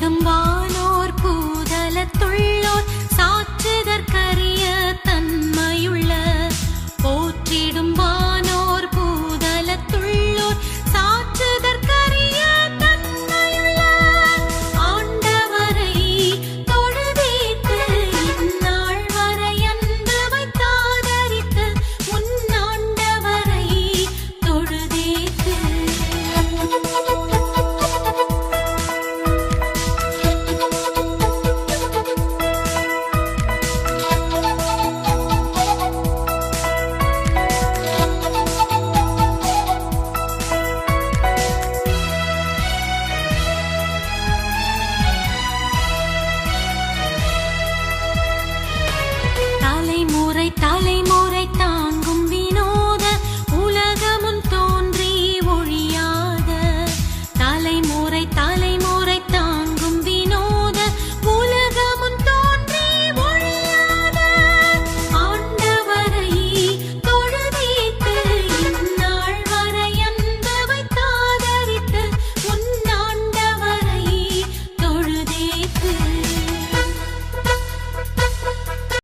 விடும் வானோர் கூதலத்துள் 打雷。